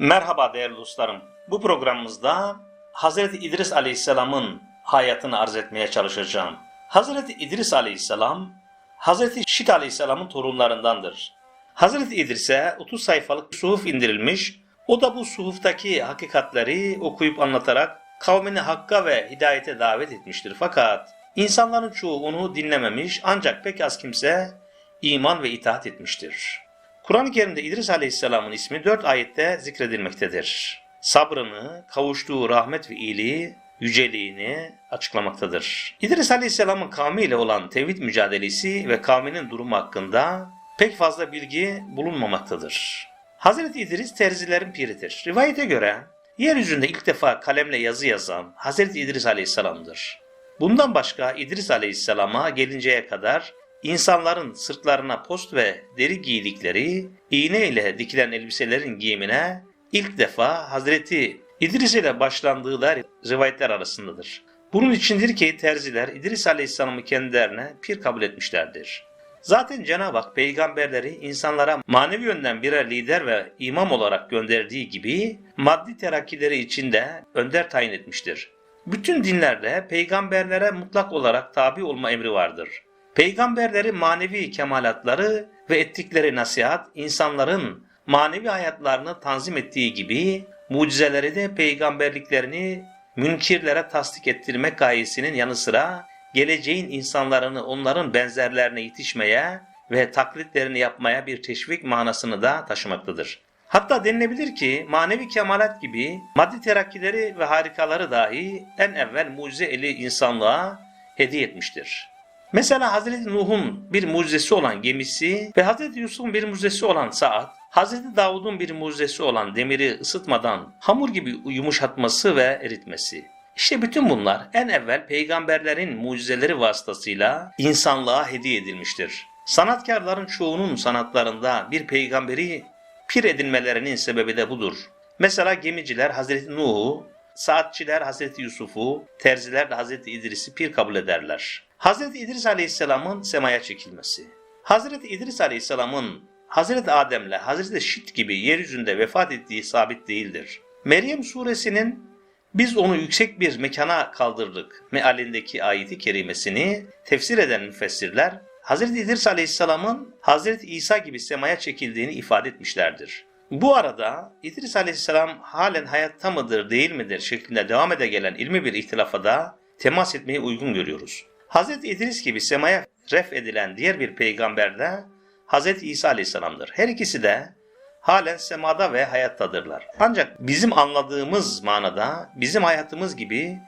Merhaba değerli dostlarım. Bu programımızda Hazreti İdris Aleyhisselam'ın hayatını arz etmeye çalışacağım. Hazreti İdris Aleyhisselam, Hazreti Şit Aleyhisselam'ın torunlarındandır. Hazreti İdris'e 30 sayfalık suhuf indirilmiş, o da bu suhuftaki hakikatleri okuyup anlatarak kavmini hakka ve hidayete davet etmiştir. Fakat insanların çoğu onu dinlememiş ancak pek az kimse iman ve itaat etmiştir. Kur'an-ı Kerim'de İdris Aleyhisselam'ın ismi dört ayette zikredilmektedir. Sabrını, kavuştuğu rahmet ve iyiliği, yüceliğini açıklamaktadır. İdris Aleyhisselam'ın kavmiyle olan tevhid mücadelesi ve kavminin durumu hakkında pek fazla bilgi bulunmamaktadır. Hazreti İdris terzilerin piridir. Rivayete göre yeryüzünde ilk defa kalemle yazı yazan Hazreti İdris Aleyhisselam'dır. Bundan başka İdris Aleyhisselam'a gelinceye kadar insanların sırtlarına post ve deri giydikleri iğne ile dikilen elbiselerin giyimine ilk defa Hazreti İdris ile başlandığı da rivayetler arasındadır. Bunun içindir ki terziler İdris Aleyhisselam'ı kendilerine pir kabul etmişlerdir. Zaten Cenab-ı Hak peygamberleri insanlara manevi yönden birer lider ve imam olarak gönderdiği gibi maddi terakkileri içinde önder tayin etmiştir. Bütün dinlerde peygamberlere mutlak olarak tabi olma emri vardır. Peygamberlerin manevi kemalatları ve ettikleri nasihat insanların manevi hayatlarını tanzim ettiği gibi mucizeleri de peygamberliklerini münkirlere tasdik ettirmek gayesinin yanı sıra geleceğin insanlarını onların benzerlerine yetişmeye ve taklitlerini yapmaya bir teşvik manasını da taşımaktadır. Hatta denilebilir ki manevi kemalat gibi maddi terakkileri ve harikaları dahi en evvel mucize eli insanlığa hediye etmiştir. Mesela Hazreti Nuh'un bir mucizesi olan gemisi ve Hazreti Yusuf'un bir mucizesi olan saat, Hazreti Davud'un bir mucizesi olan demiri ısıtmadan hamur gibi yumuşatması ve eritmesi. İşte bütün bunlar en evvel peygamberlerin mucizeleri vasıtasıyla insanlığa hediye edilmiştir. Sanatkarların çoğunun sanatlarında bir peygamberi pir edinmelerinin sebebi de budur. Mesela gemiciler Hazreti Nuh'u, saatçiler Hazreti Yusuf'u, terziler de Hazreti İdris'i pir kabul ederler. Hazreti İdris Aleyhisselam'ın semaya çekilmesi. Hazreti İdris Aleyhisselam'ın Hazreti Adem'le Hazreti Şit gibi yeryüzünde vefat ettiği sabit değildir. Meryem suresinin biz onu yüksek bir mekana kaldırdık mealindeki ayeti kerimesini tefsir eden müfessirler Hazreti İdris Aleyhisselam'ın Hazreti İsa gibi semaya çekildiğini ifade etmişlerdir. Bu arada İdris Aleyhisselam halen hayatta mıdır değil midir şeklinde devam ede gelen ilmi bir ihtilafa da temas etmeyi uygun görüyoruz. Hazreti İdris gibi semaya ref edilen diğer bir peygamber de Hazreti İsa Aleyhisselam'dır. Her ikisi de halen semada ve hayattadırlar. Ancak bizim anladığımız manada bizim hayatımız gibi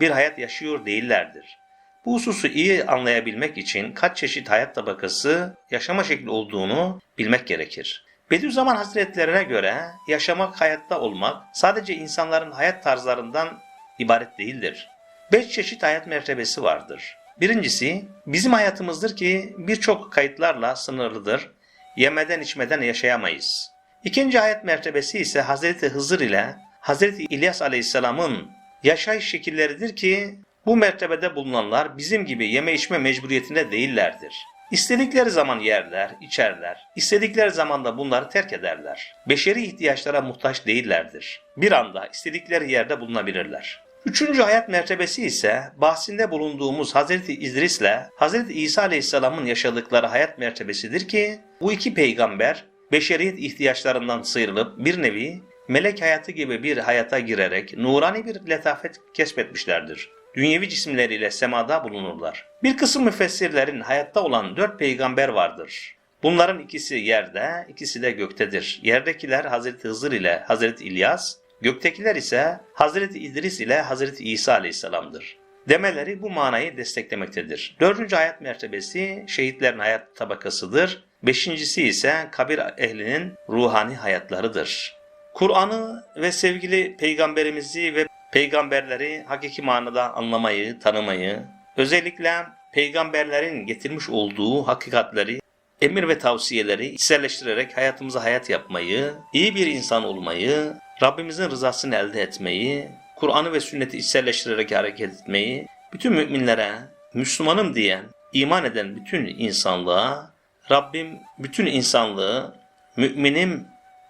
bir hayat yaşıyor değillerdir. Bu hususu iyi anlayabilmek için kaç çeşit hayat tabakası yaşama şekli olduğunu bilmek gerekir. Bediüzzaman Hazretlerine göre yaşamak, hayatta olmak sadece insanların hayat tarzlarından ibaret değildir. Beş çeşit hayat mertebesi vardır. Birincisi bizim hayatımızdır ki birçok kayıtlarla sınırlıdır. Yemeden içmeden yaşayamayız. İkinci hayat mertebesi ise Hazreti Hızır ile Hazreti İlyas Aleyhisselam'ın yaşayış şekilleridir ki bu mertebede bulunanlar bizim gibi yeme içme mecburiyetinde değillerdir. İstedikleri zaman yerler, içerler. İstedikleri zaman da bunları terk ederler. Beşeri ihtiyaçlara muhtaç değillerdir. Bir anda istedikleri yerde bulunabilirler. Üçüncü hayat mertebesi ise bahsinde bulunduğumuz Hazreti İdris ile Hazreti İsa Aleyhisselam'ın yaşadıkları hayat mertebesidir ki bu iki peygamber beşeriyet ihtiyaçlarından sıyrılıp bir nevi melek hayatı gibi bir hayata girerek nurani bir letafet kesbetmişlerdir. Dünyevi cisimleriyle semada bulunurlar. Bir kısım müfessirlerin hayatta olan dört peygamber vardır. Bunların ikisi yerde, ikisi de göktedir. Yerdekiler Hazreti Hızır ile Hazreti İlyas, göktekiler ise Hazreti İdris ile Hazreti İsa Aleyhisselam'dır. Demeleri bu manayı desteklemektedir. Dördüncü hayat mertebesi şehitlerin hayat tabakasıdır. Beşincisi ise kabir ehlinin ruhani hayatlarıdır. Kur'an'ı ve sevgili peygamberimizi ve peygamberleri hakiki manada anlamayı, tanımayı, özellikle peygamberlerin getirmiş olduğu hakikatleri, emir ve tavsiyeleri içselleştirerek hayatımıza hayat yapmayı, iyi bir insan olmayı, Rabbimizin rızasını elde etmeyi, Kur'an'ı ve sünneti içselleştirerek hareket etmeyi, bütün müminlere Müslümanım diyen, iman eden bütün insanlığa Rabbim bütün insanlığı müminim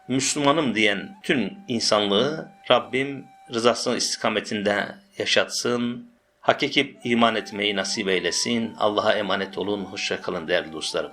Müslümanım diyen tüm insanlığı Rabbim rızasının istikametinde yaşatsın. Hakiki iman etmeyi nasip eylesin. Allah'a emanet olun. Hoşça kalın değerli dostlarım.